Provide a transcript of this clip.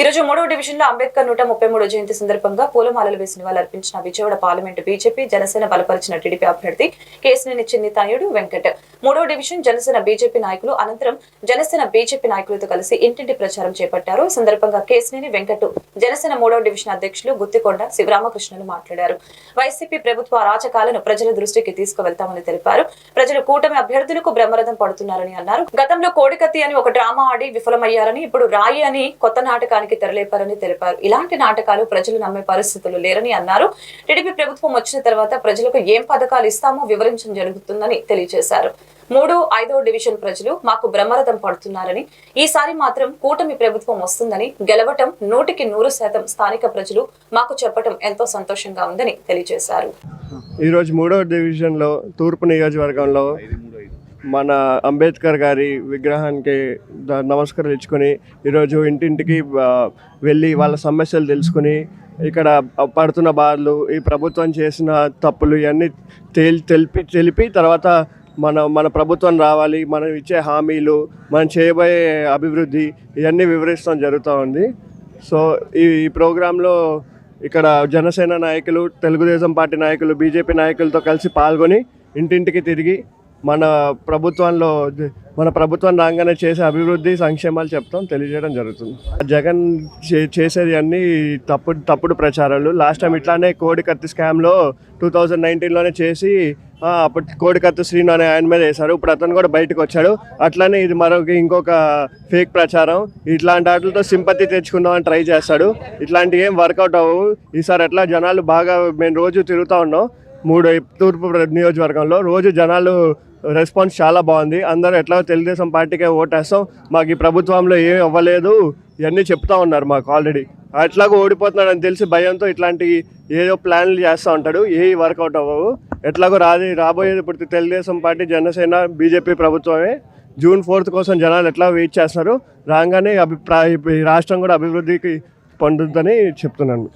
ఈ రోజు మూడవ డివిజన్లో అంబేద్కర్ నూట ముప్పై మూడో జయంతి సందర్భంగా పూలమాలలు వేసి వాళ్ళు అర్పించిన విజయవాడ పార్లమెంటు బీజేపీ జనసేన బలపరిచిన టీడీపీ అభ్యర్థి కేసినేని చిన్ని తనయుడు వెంకట్. మూడవ డివిజన్ జనసేన బీజేపీ నాయకులు అనంతరం జనసేన బీజేపీ నాయకులతో కలిసి ఇంటింటి ప్రచారం చేపట్టారు. సందర్భంగా కేసినేని వెంకటు జనసేన మూడవ డివిజన్ అధ్యక్షులు గుత్తికొండ శివరామకృష్ణులు మాట్లాడారు. వైసీపీ ప్రభుత్వ అరాచకాలను ప్రజల దృష్టికి తీసుకువెళ్తామని తెలిపారు. ప్రజలు కూటమి అభ్యర్థులకు బ్రహ్మరథం పడుతున్నారని అన్నారు. గతంలో కోడికత్తి అని ఒక డ్రామా ఆడి విఫలమయ్యారని ఇప్పుడు రాయి అని కొత్త నాటకానికి తెరలేపారని తెలిపారు. ఇలాంటి నాటకాలు ప్రజలు నమ్మే పరిస్థితులు లేరని అన్నారు. టీడీపీ ప్రభుత్వం వచ్చిన తర్వాత ప్రజలకు ఏం పథకాలు ఇస్తామో వివరించడం జరుగుతుందని తెలియజేశారు. మూడు ఐదో డివిజన్ ప్రజలు మాకు బ్రహ్మరథం పడుతున్నారని ఈసారి మాత్రం కూటమి ప్రభుత్వం వస్తుందని గెలవటం నూటికి నూరు శాతం స్థానిక ప్రజలు మాకు చెప్పటం ఎంతో సంతోషంగా ఉందని తెలియజేశారు. ఈరోజు మూడవ డివిజన్లో తూర్పు నియోజకవర్గంలో మన అంబేద్కర్ గారి విగ్రహానికి ద- నమస్కారం ఇచ్చుకొని ఈరోజు ఇంటింటికి వెళ్ళి వాళ్ళ సమస్యలు తెలుసుకుని ఇక్కడ పడుతున్న బాధలు ఈ ప్రభుత్వం చేసిన తప్పులు ఇవన్నీ తేలి తెలిపి తెలిపి తర్వాత మన మన ప్రభుత్వం రావాలి మనం ఇచ్చే హామీలు మనం చేయబోయే అభివృద్ధి ఇవన్నీ వివరిస్తాం జరుగుతూ ఉంది. సో ఈ ఈ ప్రోగ్రాంలో ఇక్కడ జనసేన నాయకులు తెలుగుదేశం పార్టీ నాయకులు బీజేపీ నాయకులతో కలిసి పాల్గొని ఇంటింటికి తిరిగి మన ప్రభుత్వంలో మన ప్రభుత్వం రాగానే చేసే అభివృద్ధి సంక్షేమాలు చెప్తాం తెలియజేయడం జరుగుతుంది. జగన్ చే చేసేది అన్ని తప్పుడు తప్పుడు ప్రచారాలు. లాస్ట్ టైం ఇట్లానే కోడి కత్తి స్కామ్లో టూ థౌజండ్ నైన్టీన్లోనే చేసి అప్పుడు కోడికత్తి శ్రీను అనే ఆయన మీద వేశారు. ఇప్పుడు అతను కూడా బయటకు వచ్చాడు. అట్లానే ఇది మరొక ఇంకొక ఫేక్ ప్రచారం. ఇట్లాంటి వాటితో సింపతి తెచ్చుకుందామని ట్రై చేస్తాడు. ఇట్లాంటివి ఏం వర్కౌట్ అవ్వవు. ఈసారి ఎట్లా జనాలు బాగా మేము రోజు తిరుగుతూ ఉన్నాం. మూడు తూర్పు ప్ర- నియోజకవర్గంలో రోజు జనాలు రెస్పాన్స్ చాలా బాగుంది. అందరూ ఎట్లా తెలుగుదేశం పార్టీకే ఓటేస్తాం మాకు ఈ ప్రభుత్వంలో ఏం అవ్వలేదు ఇవన్నీ చెప్తా ఉన్నారు మాకు ఆల్రెడీ అట్లాగో ఓడిపోతున్నాడని తెలిసి భయంతో ఇట్లాంటి ఏదో ప్లాన్లు చేస్తూ ఉంటాడు. ఏ వర్కౌట్ అవ్వవు. ఎట్లాగో రాది రాబోయేది ఇప్పుడు తెలుగుదేశం పార్టీ జనసేన బీజేపీ ప్రభుత్వమే. జూన్ ఫోర్త్ కోసం జనాలు ఎట్లా వెయిట్ చేస్తున్నారు? రాగానే అభిప్రాయ ఈ రాష్ట్రం కూడా అభివృద్ధికి పొందుతుందని చెప్తున్నాను.